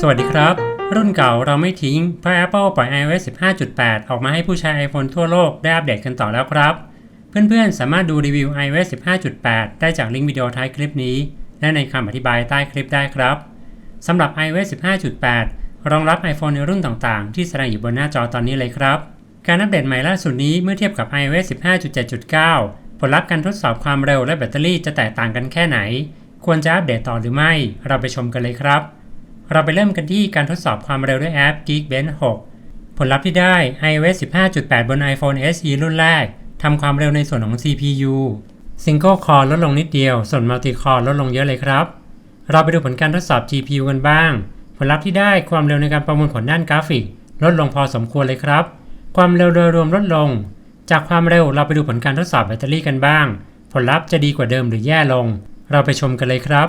สวัสดีครับ รุ่นเก่าเราไม่ทิ้ง เพราะ Apple ปล่อย iOS 15.8 ออกมาให้ผู้ใช้ iPhone ทั่วโลกได้อัปเดตกันต่อแล้วครับ เพื่อนๆ สามารถดูรีวิว iOS 15.8 ได้จากลิงก์วิดีโอท้ายคลิปนี้ และในคำอธิบายใต้คลิปได้ครับสำหรับ iOS 15.8 รองรับ iPhone ในรุ่นต่างๆ ที่แสดงอยู่บนหน้าจอตอนนี้เลยครับ การอัปเดตใหม่ล่าสุดนี้เมื่อเทียบกับ iOS 15.7.9 ผลลัพธ์การทดสอบความเร็วและแบตเตอรี่จะแตกต่างกันแค่ไหน ควรจะอัปเดตต่อหรือไม่ เราไปชมกันเลยครับ เราไปเริ่มกันที่การทดสอบความเร็วด้วยแอป Geekbench 6 ผลลัพธ์ที่ได้ iOS 15.8 บน iPhone SE รุ่นแรก ทำความเร็วในส่วนของ CPU Single Core ลดลงนิดเดียว ส่วน Multi Core ลดลงเยอะเลยครับ เราไปดูผลการทดสอบ GPU กันบ้าง ผลลัพธ์ที่ได้ความเร็วในการประมวลผลด้านกราฟิก ลดลงพอสมควรเลยครับ ความเร็วโดยรวมลดลง จากความเร็วเราไปดูผลการทดสอบแบตเตอรี่กันบ้าง ผลลัพธ์จะดีกว่าเดิมหรือแย่ลง เราไปชมกันเลยครับ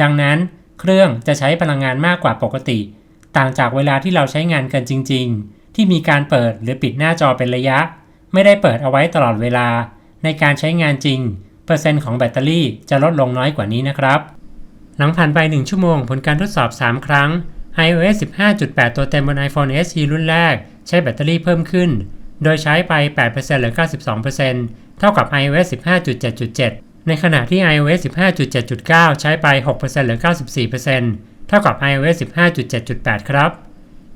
ดังนั้นเครื่องจะใช้พลังงานมากกว่าปกติ ต่างจากเวลาที่เราใช้งานกันจริง ๆ ที่มีการเปิดหรือปิดหน้าจอเป็นระยะ ไม่ได้เปิดเอาไว้ตลอดเวลา ในการใช้งานจริง เปอร์เซ็นต์ของแบตเตอรี่จะลดลงน้อยกว่านี้นะครับ หลังผ่านไป 1 ชั่วโมงผลการทดสอบ 3 ครั้ง iOS 15.8 ตัวเต็มบน iPhone SE รุ่นแรก ใช้แบตเตอรี่เพิ่มขึ้น โดยใช้ไป 8%หรือ 92%เท่ากับ iOS 15.7.7 ในขณะที่ iOS 15.7.9 ใช้ไป 6%หรือ 94%เท่ากับ iOS 15.7.8 ครับ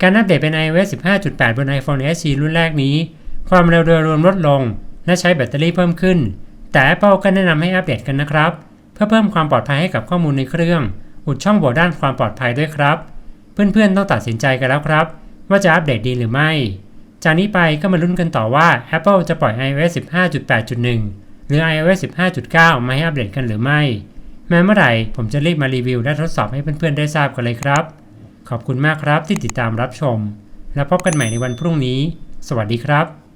การอัปเดตเป็น iOS 15.8 บน iPhone SE รุ่นแรกนี้ ความเร็วโดยรวมลดลง และใช้แบตเตอรี่เพิ่มขึ้น แต่ Apple ก็แนะนำให้อัปเดตกันนะครับ เพื่อเพิ่มความปลอดภัยให้กับข้อมูลในเครื่อง อุดช่องโหว่ด้านความปลอดภัยด้วยครับ เพื่อนๆต้องตัดสินใจกันแล้วครับ ว่าจะอัปเดตดีหรือไม่ จากนี้ไปก็มาลุ้นกันต่อว่า Apple จะปล่อย iOS 15.8.1 หรือ iOS 15.9 มาให้อัปเดตกันหรือไม่ แม้เมื่อไหร่ผมจะรีบมารีวิวและทดสอบให้เพื่อนๆได้ทราบกันเลยครับ ขอบคุณมากครับที่ติดตามรับชม แล้วพบกันใหม่ในวันพรุ่งนี้ สวัสดีครับ